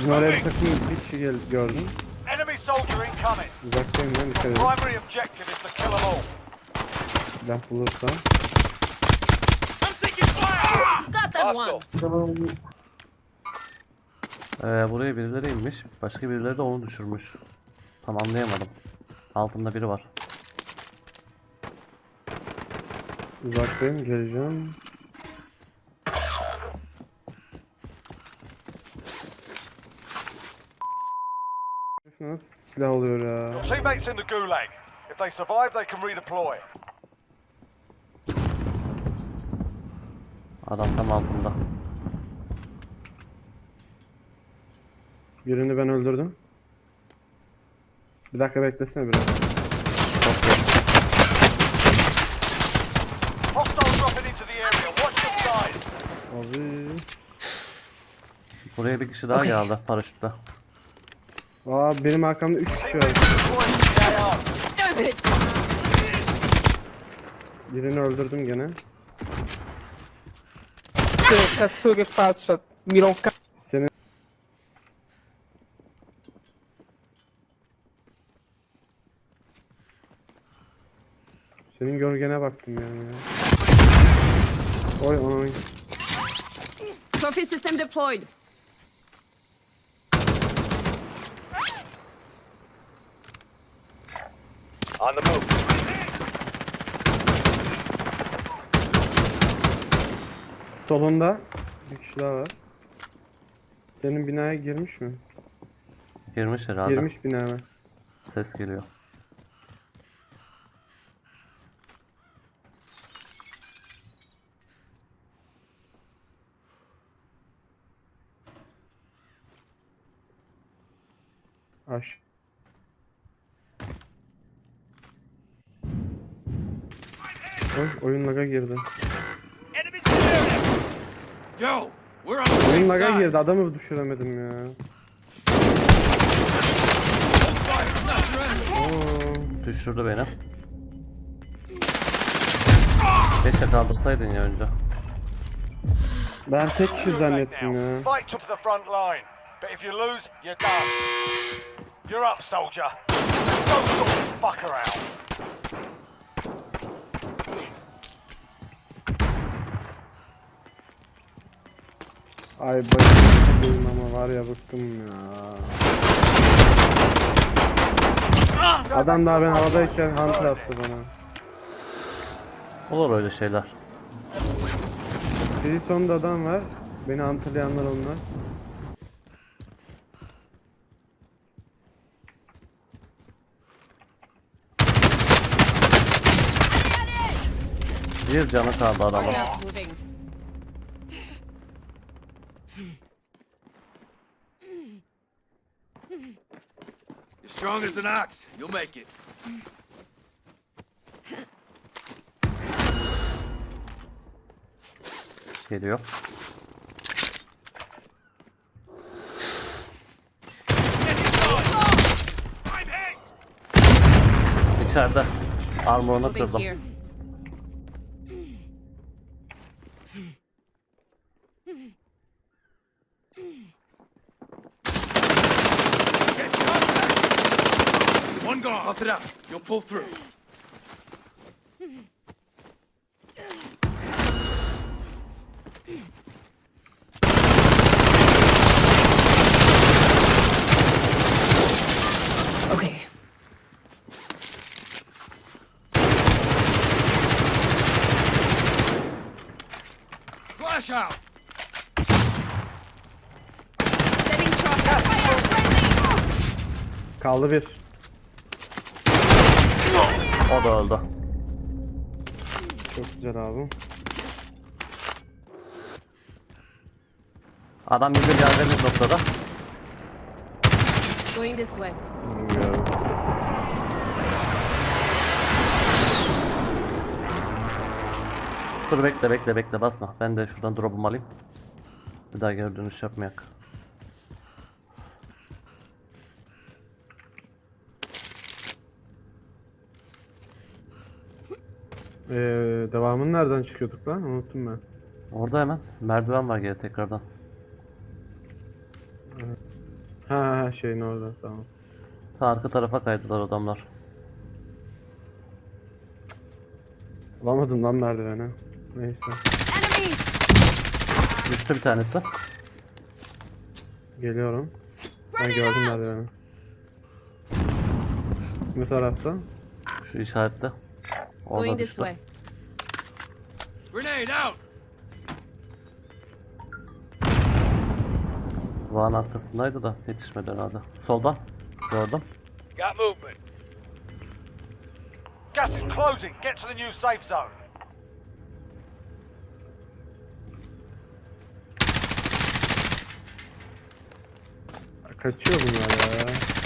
Bizim oraya bir takım kişi gel gördüm. Enemy soldier incoming. Uzaktayım ben dikkat edin. Primary objective is to kill them all. Silah bulursam. I'm taking fire! Got that one. Ee, buraya birileri inmiş. Başka birileri de onu düşürmüş. Tam anlayamadım. Altında biri var. Uzaktayım geleceğim. Herif Nasıl silah oluyor ya? Teammates in the gulag. If they survive, they can redeploy. Adam tam altında. Birini ben öldürdüm. Bir dakika beklesene biraz. Hostiles dropping into the area. Watch your skies. Abi. Buraya bir kişi daha geldi paraşütle. Aa benim arkamda 3 kişi var. Birini öldürdüm gene. Che cazzo che. Senin Senin gölgene baktım yani ya. Oy oy. Trophy system deployed. On the move. Solunda bir kişi daha var. Senin binaya girmiş mi? Girmiş herhalde. Girmiş binaya. Ses geliyor. Aş. Oy, oyun laga girdi. Yo, we're on the Oyun laga side. girdi. Adamı düşüremedim ya. Oo. Düşürdü beni. Keşke kaldırsaydın ya önce. Ben tek kişi zannettim ya. Fight to the front line. But if you lose, you're done. You're up, soldier. Go sort this fucker out. Ay bayıldım ama var ya bıktım ya. Adam daha ben havadayken hunter attı bana. Olur öyle şeyler. Bir sonunda adam var. Beni hunterlayanlar onlar. Bir canı kaldı adamın. Moving. You're strong as an ox. You'll make it. Geliyor. İçeride. Armorunu kırdım. here. Get up. You'll pull through. Okay. Flash out. Setting trap. Fire friendly. Kaldı bir. O da öldü. Çok güzel abi. Adam bizim geldiğimiz noktada. Going this way. Dur bekle bekle bekle basma. Ben de şuradan drop'umu alayım. Bir daha geri dönüş yapmayak. Ee, devamını nereden çıkıyorduk lan? Unuttum ben. Orada hemen merdiven var geri tekrardan. Ha ha şeyin orada tamam. Ta arka tarafa kaydılar adamlar. Alamadım lan merdiveni. Neyse. Düştü bir tanesi. Geliyorum. Ben gördüm merdiveni. Bu tarafta. Şu işarette. Orada Going this düştü. way. Grenade out! Vağın arkasındaydı da yetişmedi herhalde. Soldan. Gördüm. Got movement. Gas is closing. Get to the new safe zone. Kaçıyor bunlar ya.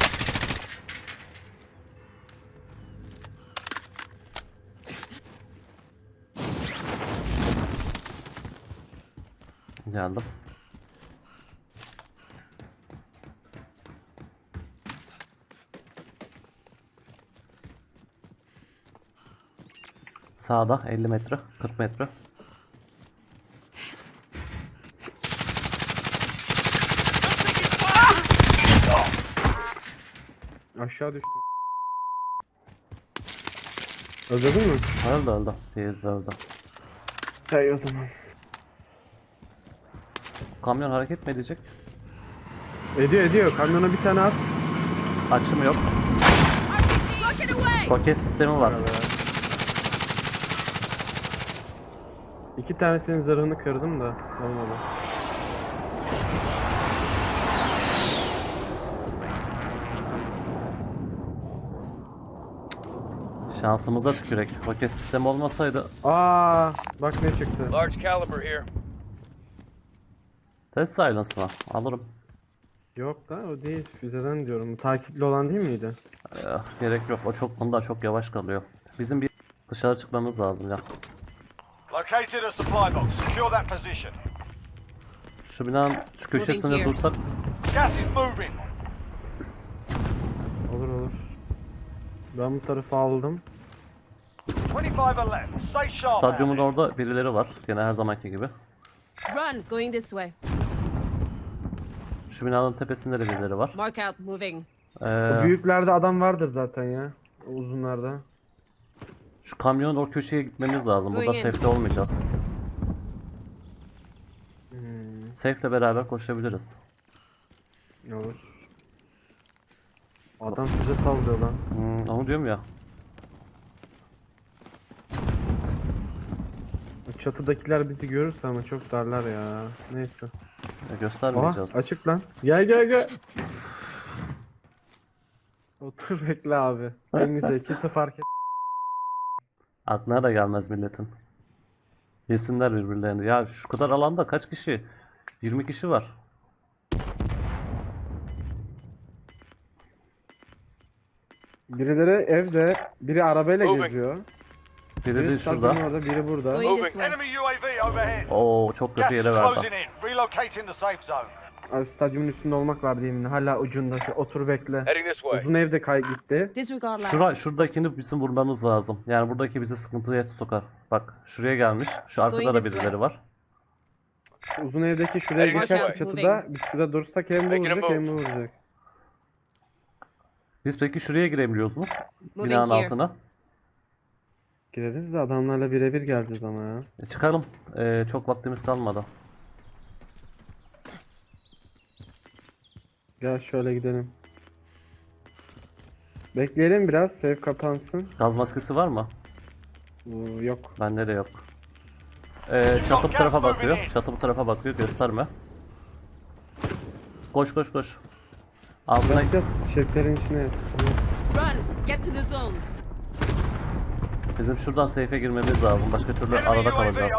Geldim. Sağda 50 metre, 40 metre. Aşağı düştü. Öldürdün mü? Öldü öldü. De öldü. Hey o zaman. Kamyon hareket mi edecek? Ediyor ediyor. Kamyona bir tane at. Açım yok. Roket sistemi var. İki tanesinin zırhını kırdım da olmadı. Şansımıza tükürek. Roket sistemi olmasaydı Aa, bak ne çıktı. Large caliber here. Test silence mı? Alırım. Yok da o değil. Füzeden diyorum. Takipli olan değil miydi? Eh, gerek yok. O çok bunda çok yavaş kalıyor. Bizim bir dışarı çıkmamız lazım ya. Located a supply box. Secure that position. Şu binanın şu köşesinde dursak Gas is moving. Olur olur. Ben bu tarafa aldım. 25 are left. Stay sharp. stadyumun orada birileri var. Gene her zamanki gibi. Run! Going this way. Şu binanın tepesinde de birileri var. Mark out, moving. O Ee, büyüklerde adam vardır zaten ya. O uzunlarda. şu kamyonun o köşeye gitmemiz lazım. Burada Going in. safe'de olmayacağız. Hmm, Safe'le beraber koşabiliriz. olur. Adam füze sallıyor lan. Hmm, onu diyorum ya. O çatıdakiler bizi görürse ama çok darlar ya. Neyse. Ya Aha göstermeyeceğiz. açık lan. Gel gel gel. Otur bekle abi. En güzel kimse fark et. Aklına da gelmez milletin. Yesinler birbirlerini. Ya şu kadar alanda kaç kişi? 20 kişi var. Birileri evde, biri arabayla Moving. geziyor. Biri Biri de stadyumun şurada. orada, biri burada. Going this way. Enemy UAV overhead. Oo çok Gas kötü is yere verdi. closing in. Relocating the safe zone. Abi stadyumun üstünde olmak var diyeyim. Hala ucunda. Şu, otur bekle. Heading this way. Uzun evde kay gitti. Disregard last. Şura, şuradakini bizim vurmamız lazım. Yani buradaki bizi sıkıntıya sokar. Bak şuraya gelmiş. Şu arkada da birileri var. Şu uzun evdeki şuraya Mark geçerse çatıda biz şurada dursak hem bu Making a vuracak move. hem bu vuracak. Biz peki şuraya girebiliyoruz mu? Moving Binanın here. altına. Gireriz de adamlarla birebir geleceğiz ama ya. E, çıkalım. E, çok vaktimiz kalmadı. Gel şöyle gidelim. Bekleyelim biraz. Sev kapansın. Gaz maskesi var mı? Bu yok. Bende de yok. E, çatı bu tarafa bakıyor. Çatı bu tarafa bakıyor. Gösterme. Koş koş koş. Altına Yat yat. Şeflerin içine yat. Run! Get to the zone. Bizim şuradan safe'e girmemiz lazım. Başka türlü arada kalacağız.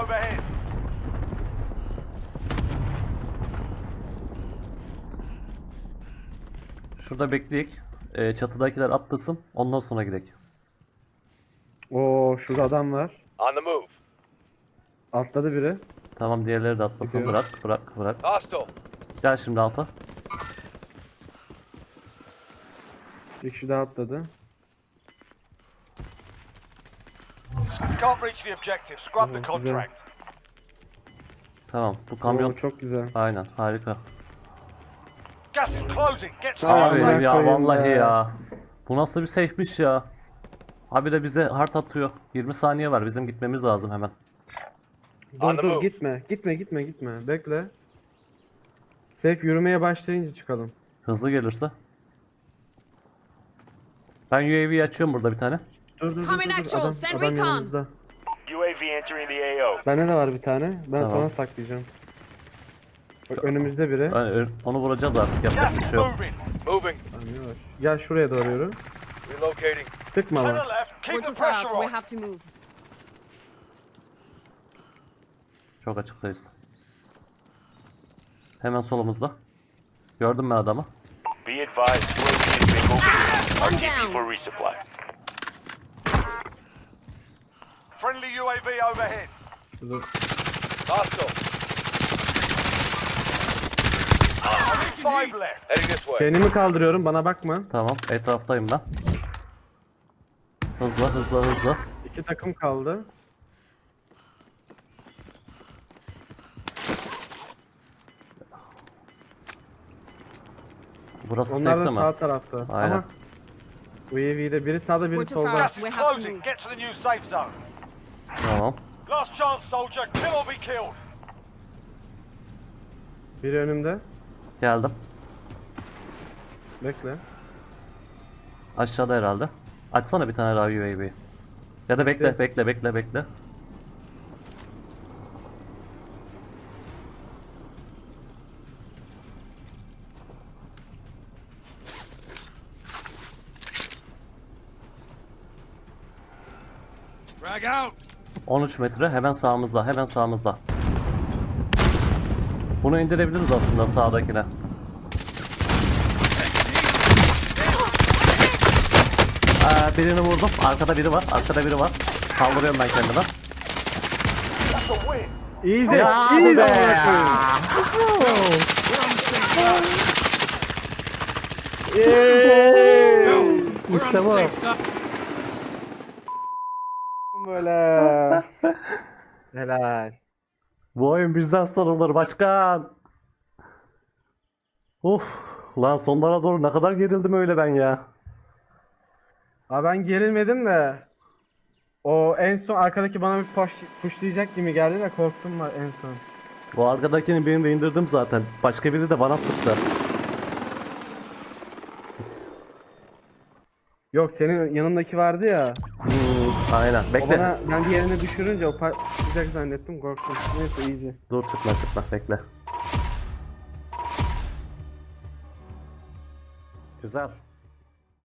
Şurada bekleyek. E, çatıdakiler atlasın. Ondan sonra gidelim. Oo şurada adam var. On the move. Atladı biri. Tamam diğerleri de atlasın. Gidiyor. Bırak bırak bırak. Hostile. Gel şimdi alta. Bir kişi daha atladı. Can't reach the objective. Scrub the Oh, contract. Tamam bu kamyon Oo, çok güzel. aynen harika. Gas is closing. Get to the Abi Abi ya vallahi ya. ya. Bu nasıl bir safe'miş ya. Abi de bize hard atıyor. 20 saniye var. Bizim gitmemiz lazım hemen. Dur dur gitme. Gitme gitme gitme. Bekle. Safe yürümeye başlayınca çıkalım. Hızlı gelirse. Ben UAV'yi açıyorum burada bir tane. Dur dur dur. Dur, dur. Adam, send adam recon. yanımızda. UAV entering the AO. Bende de var bir tane. Ben Tamam. sana saklayacağım. Bak önümüzde biri. Ö- onu vuracağız artık. Yapacak Gas bir is şey yok. moving. Gel şuraya doğru yürü. Relocating. Sıkma To the lan. left. Keep We're the too far pressure out. We on. have to move. Çok açıktayız. Hemen solumuzda. Gördüm ben adamı. Be advised, UAV is being One overviewed for down. resupply. Friendly UAV overhead. Dur. Hostile. Only five left. Heading this way. Kendimi kaldırıyorum bana bakma. Tamam. Etraftayım ben. Hızlı hızlı hızlı. İki takım kaldı. Burası Onlar da mi? sağ tarafta. Aynen. Ama UAV'de biri sağda biri far solda. out. Gas is We have to closing. move. Get to the new safe zone. Tamam. Last chance, soldier. Kill or be killed. Biri önümde. Geldim. Bekle. Aşağıda herhalde. Açsana bir tane daha UAV. Ya da bekle, Bekle. bekle, bekle, bekle. Frag out. 13 metre hemen sağımızda, hemen sağımızda. Bunu indirebiliriz aslında sağdakine. Aa, birini vurdum. Arkada biri var. Arkada biri var. Kaldırıyorum ben win. Easy. Ya easy be. İşte bu. Böyle. Helal. Bu oyun bizden sorulur başkan. Uf. Lan sonlara doğru ne kadar gerildim öyle ben ya. Abi ben gerilmedim de. O en son arkadaki bana bir push, pushlayacak gibi geldi de korktum var en son. Bu arkadakini birini de indirdim zaten. Başka biri de bana sıktı. Yok senin yanındaki vardı ya. Hmm, aynen. O Bekle. bana ben diğerini düşürünce o pushlayacak zannettim korktum. Neyse easy. Dur çıkma çıkma bekle. Güzel.